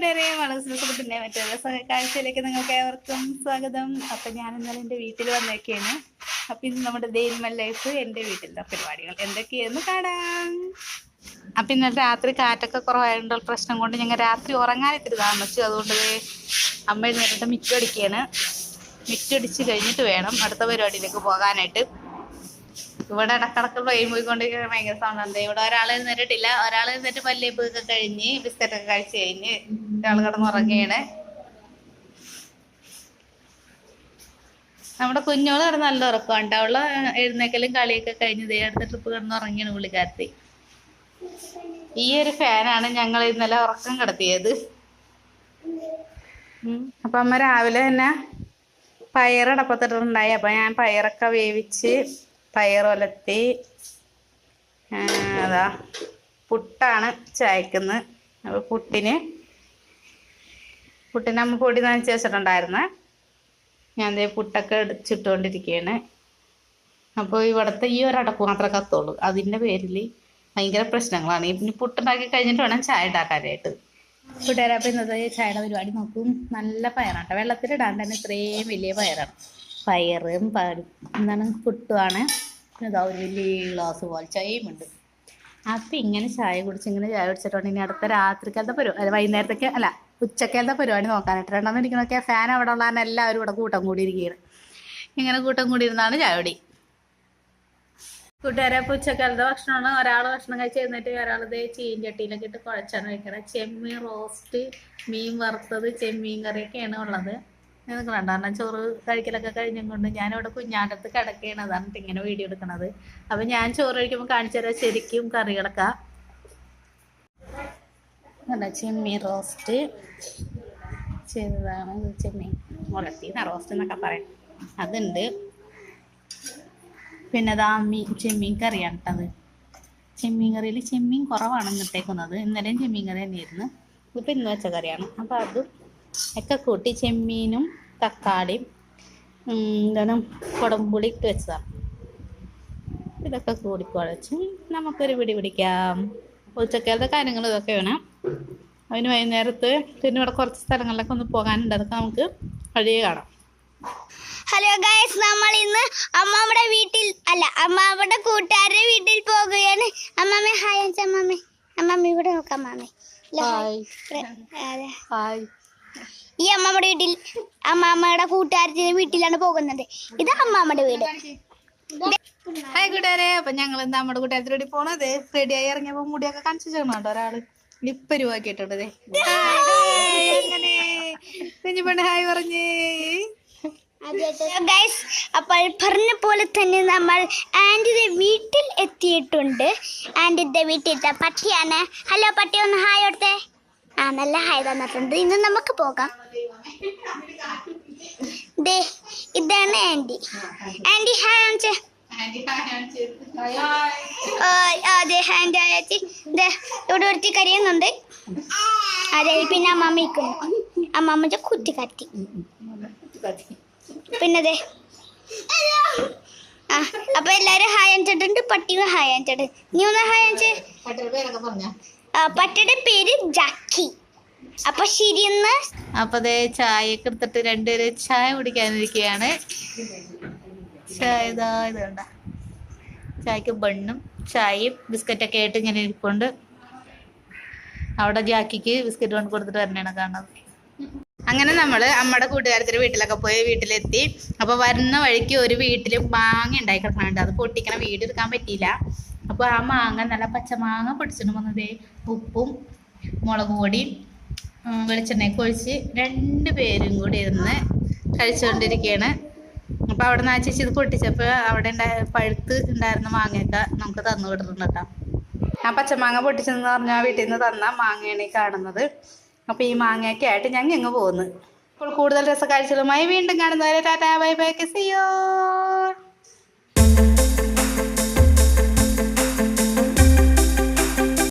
മറ്റൊരു മറ്റേ കാഴ്ചയിലേക്ക് നിങ്ങൾക്ക് ഏവർക്കും സ്വാഗതം. അപ്പം ഞാൻ ഇന്നലെ എന്റെ വീട്ടിൽ വന്നേക്കാണ് അപ്പം ഇന്ന് നമ്മുടെ ഡെയിൻമൽ ലൈഫ് എന്റെ വീട്ടിലെ പരിപാടികൾ എന്തൊക്കെയെന്ന് കാണാം. അപ്പം ഇന്നലെ രാത്രി കാറ്റൊക്കെ കുറവായതുകൊണ്ട് പ്രശ്നം കൊണ്ട് ഞങ്ങൾ രാത്രി ഉറങ്ങാൻ താമസിച്ചു. അതുകൊണ്ട് അമ്മ എഴുന്നേറ്റിട്ട് മിറ്റടിക്കാണ് മിറ്റടിച്ച് കഴിഞ്ഞിട്ട് വേണം അടുത്ത പരിപാടിയിലേക്ക് പോകാനായിട്ട്. ഇവിടെ ഇടക്കിടക്ക് ട്രെയിൻ പോയിക്കൊണ്ടിരിക്കുന്ന ഭയങ്കര സൗണ്ട് ഉണ്ട് ഇവിടെ ഒരാൾ എഴുന്നേറ്റിട്ടില്ല. ഒരാൾ എഴുന്നേറ്റ് പല്ലേപ്പൊക്കെ കഴിഞ്ഞ് ബിസ്ക്കറ്റ് ഒക്കെ കഴിച്ച് കഴിഞ്ഞ് ഒരാൾ കിടന്നുറങ്ങുകയാണ്. നമ്മുടെ കുഞ്ഞോൾ കിടന്ന് നല്ല ഉറക്കമുണ്ട് അവൾ എഴുന്നേക്കലും കളിയൊക്കെ കഴിഞ്ഞ് ദേ അടുത്ത ട്രിപ്പ് കിടന്നുറങ്ങിയാണ് പുള്ളിക്കാരത്തി. ഈ ഒരു ഫാനാണ് ഞങ്ങൾ ഇന്നലെ ഉറക്കം കിടത്തിയത്. അപ്പൊ അമ്മ രാവിലെ തന്നെ പയറടപ്പത്തിട്ടുണ്ടായി അപ്പൊ ഞാൻ പയറൊക്കെ വേവിച്ച് പയർ ഒലത്തി അതാ പുട്ടാണ് ചായക്കുന്നത്. അപ്പൊ പുട്ടിന് പുട്ടിന് അമ്മ പൊടി നനച്ച് വെച്ചിട്ടുണ്ടായിരുന്നു. ഞാൻ ദേ പുട്ടൊക്കെ അടിച്ചിട്ടുകൊണ്ടിരിക്കുകയാണ് അപ്പോൾ ഇവിടുത്തെ ഈ ഒരടപ്പ് മാത്രമേ കത്തുള്ളൂ. അതിന്റെ പേരിൽ ഭയങ്കര പ്രശ്നങ്ങളാണ്. ഇനി പുട്ടുണ്ടാക്കി കഴിഞ്ഞിട്ട് വേണം ചായ ഉണ്ടാക്കാനായിട്ട്. കൂട്ടുകാരെ അപ്പോൾ ഇന്നത്തെ ചായയുടെ പരിപാടി നോക്കും. നല്ല പയറാണ്. വെള്ളത്തിലിടാണ്ട് തന്നെ ഇത്രയും വലിയ പയറാണ്. പയറും പയറും എന്താണ് പുട്ടുമാണ്. ഇതാ ഒരു വലിയ ഗ്ലാസ് പോലെ ചായയുമുണ്ട് അപ്പം ഇങ്ങനെ ചായ കുടിച്ച് ഇങ്ങനെ ചായ കുടിച്ചിട്ടുണ്ട് ഇനി അടുത്ത രാത്രിക്കാലത്തെ അല്ല വൈകുന്നേരത്തേക്ക് അല്ല ഉച്ചക്കാലത്തെ പരിപാടി നോക്കാനായിട്ട്. രണ്ടെണ്ണം ഇരിക്കണൊക്കെ ഫാൻ അവിടെ ഉള്ള എല്ലാവരും ഇവിടെ കൂട്ടം കൂടി ഇരിക്കുകയാണ് ഇങ്ങനെ കൂട്ടം കൂടി ഇരുന്നാണ് കൂട്ടുകാരെ അപ്പോൾ ഉച്ചക്കാലത്തെ ഭക്ഷണമാണ്. ഒരാൾ ഭക്ഷണം കഴിച്ച് കഴിഞ്ഞിട്ട് ഒരാൾ ഇതേ ചീഞ്ചട്ടിയിലൊക്കെ ഇട്ട് കുഴച്ചാണ് കഴിക്കണത് ചെമ്മീൻ റോസ്റ്റ് മീൻ വറുത്തത് ചെമ്മീൻ കറിയൊക്കെയാണ് ഉള്ളത്. നിങ്ങൾക്ക് രണ്ടാം ചോറ് കഴിക്കലൊക്കെ കഴിഞ്ഞും കൊണ്ട് ഞാനിവിടെ കുഞ്ഞാട്ടത്ത് കിടക്കുകയാണ് അതാണ് ഇങ്ങനെ വീഡിയോ എടുക്കുന്നത് അപ്പം ഞാൻ ചോറ് കഴിക്കുമ്പോൾ കാണിച്ചു തരാം. ശരിക്കും കറികളൊക്കെ അല്ല ചെമ്മീൻ റോസ്റ്റ് ചെയ്തതാണ് ചെമ്മീൻ മുളത്തി റോസ്റ്റ് എന്നൊക്കെ പറയാം. അതുണ്ട്. പിന്നെ അതാ മീൻ ചെമ്മീൻ കറിയാണ് കേട്ടത് ചെമ്മീൻ കറിയിൽ ചെമ്മീൻ കുറവാണ് ഇന്നിട്ടേക്കുന്നത് ഇന്നലെയും ചെമ്മീൻ കറി തന്നെയായിരുന്നു. ഇപ്പം ഇന്ന് വെച്ച കറിയാണ്. അപ്പോൾ അതും ഒക്കെ കൂട്ടി ചെമ്മീനും തക്കാളിയും എന്താണ് കുടമ്പുളി ഇട്ട് വെച്ചതാണ് ഇതൊക്കെ കൂടി കുഴച്ച് നമുക്കൊരു പിടി പിടിക്കാം. ഉച്ചക്കാലത്തെ കാര്യങ്ങൾ ഇതൊക്കെ വേണം. അതിന് വൈകുന്നേരത്ത് പിന്നെ ഇവിടെ കുറച്ച് സ്ഥലങ്ങളിലൊക്കെ ഒന്ന് പോകാനുണ്ട്. അതൊക്കെ നമുക്ക് വഴിയെ കാണാം. ഹലോ ഗൈസ് നമ്മൾ ഇന്ന് അമ്മാമ്മയുടെ വീട്ടിൽ അല്ല അമ്മാമ്മയുടെ കൂട്ടുകാരുടെ വീട്ടിൽ പോകുകയാണ്. അമ്മാമ്മ ഹായ് അമ്മാമ്മ. അമ്മാമ്മ ഇവിടെ നോക്കാം അമ്മാമ്മ. ഹായ് ഈ അമ്മാമ്മയുടെ വീട്ടിൽ അമ്മാമ്മയുടെ കൂട്ടുകാരുടെ വീട്ടിലാണ് പോകുന്നത്. ഇത് അമ്മാമ്മയുടെ വീട്. ഹായ് കൂട്ടുകാരെ അപ്പൊ ഞങ്ങൾ എന്താ നമ്മുടെ കൂട്ടുകാരത്തിലൂടെ പോണത്. റെഡിയായി ഇറങ്ങിയപ്പോ മുടിയൊക്കെ കാണിച്ചു കേട്ടോ ഒരാൾ? ലിപ്പ് രൂപാക്കിയിട്ടുണ്ട് ദേ. ഹായ്, അങ്ങനെ കുഞ്ഞു പെണ്ണ് ഹായ് പറഞ്ഞേ. ഗൈസ് അപ്പോൾ പറഞ്ഞ പോലെ തന്നെ നമ്മൾ ആന്റിയുടെ വീട്ടിൽ എത്തിയിട്ടുണ്ട്. ആന്റിയുടെ വീട്ടിലത്തെ പട്ടിയാണ്. ഹലോ പട്ടി ഒന്ന് ഹായ് കൊടുത്തേ. ആ നല്ല ഹായ് തന്നിട്ടുണ്ട്. ഇന്ന് നമുക്ക് പോകാം. ദേ ഇതാണ് ആന്റി ആന്റി ഹായ് കാണിച്ചേ അതെ ഹാൻഡ് ആയത്തി ഇവിടെ ഒരുത്തി കരയുന്നുണ്ട് അതെ പിന്നെ അമ്മമ്മ ഇരിക്കുന്നു. അമ്മമ്മ കുത്തി പിന്നെ അതെ ആ അപ്പൊ എല്ലാരും ഹായ് അഞ്ചിട്ടുണ്ട് പട്ടിയും ഹായ് അഞ്ചിട്ട് നീ ഒന്ന് ഹായ് അഞ്ച്. പട്ടിയുടെ പേര് ജാക്കി. അപ്പൊ ശരിയെന്ന് അപ്പൊ അതെ ചായയൊക്കെ എടുത്തിട്ട് രണ്ടുപേര് ചായ കുടിക്കാനിരിക്കുകയാണ്. ചായ ഇതാ ഇത് കണ്ട ചായക്ക് ബണ്ണും ചായയും ബിസ്ക്കറ്റൊക്കെ ആയിട്ട് ഇങ്ങനെ ഇരിപ്പുണ്ട്. അവിടെ ജാക്കിക്ക് ബിസ്ക്കറ്റ് കൊണ്ട് കൊടുത്തിട്ട് വരണേണ് കാണുന്നത് അങ്ങനെ നമ്മൾ അമ്മയുടെ കൂട്ടുകാരത്തിന്റെ വീട്ടിലൊക്കെ പോയി വീട്ടിലെത്തി. അപ്പൊ വരുന്ന വഴിക്ക് ഒരു വീട്ടിൽ മാങ്ങ ഉണ്ടായി കിടക്കണുണ്ട് അത് പൊട്ടിക്കണ വീട് എടുക്കാൻ പറ്റിയില്ല. അപ്പൊ ആ മാങ്ങ നല്ല പച്ചമാങ്ങ പൊടിച്ചിട്ട് വന്നതേ ഉപ്പും മുളക് പൊടിയും വെളിച്ചെണ്ണയൊക്കെ ഒഴിച്ച് രണ്ട് പേരും കൂടി ഇരുന്ന് കഴിച്ചുകൊണ്ടിരിക്കുകയാണ് അപ്പൊ അവിടെ നിന്ന് ആ ചേച്ചി ഇത് പൊട്ടിച്ചപ്പോൾ അവിടെ ഉണ്ടായ പഴുത്ത് ഉണ്ടായിരുന്ന മാങ്ങയൊക്കെ നമുക്ക് തന്നു വിടുന്നുണ്ട് കേട്ടോ. ആ പച്ചമാങ്ങ പൊട്ടിച്ചെന്ന് പറഞ്ഞാൽ വീട്ടിൽ നിന്ന് തന്ന മാങ്ങയാണ് ഈ കാണുന്നത്. അപ്പൊ ഈ മാങ്ങയൊക്കെ ആയിട്ട് ഞങ്ങൾ ഇങ്ങ് പോകുന്നു അപ്പോൾ കൂടുതൽ രസകാഴ്ചകളുമായി വീണ്ടും കാണുന്നവരെ ടാറ്റാ ബൈ ബൈ സിയോ